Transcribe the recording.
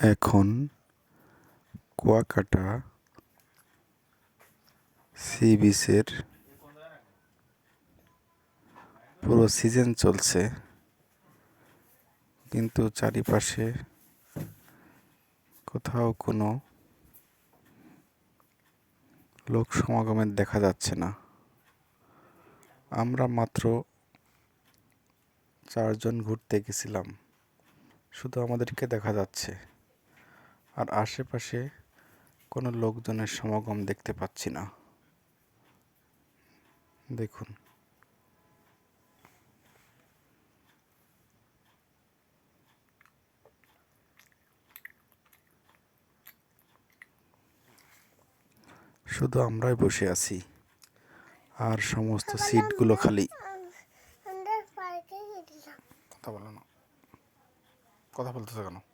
এখন কুয়াকাটা সি বিচের পুরো সিজন চলছে। কিন্তু চারিপাশে কোথাও কোনো লোক সমাগমের দেখা যাচ্ছে না। আমরা মাত্র চারজন ঘুরতে গেছিলাম। শুধু আমাদেরকে দেখা যাচ্ছে। আর আশেপাশে কোনো লোকজনের সমাগম দেখতে পাচ্ছি না। দেখুন। শুধু আমরাই বসে আছি। আর সমস্ত সিটগুলো খালি। কথা বলো না। কথা বলতেছো কেন?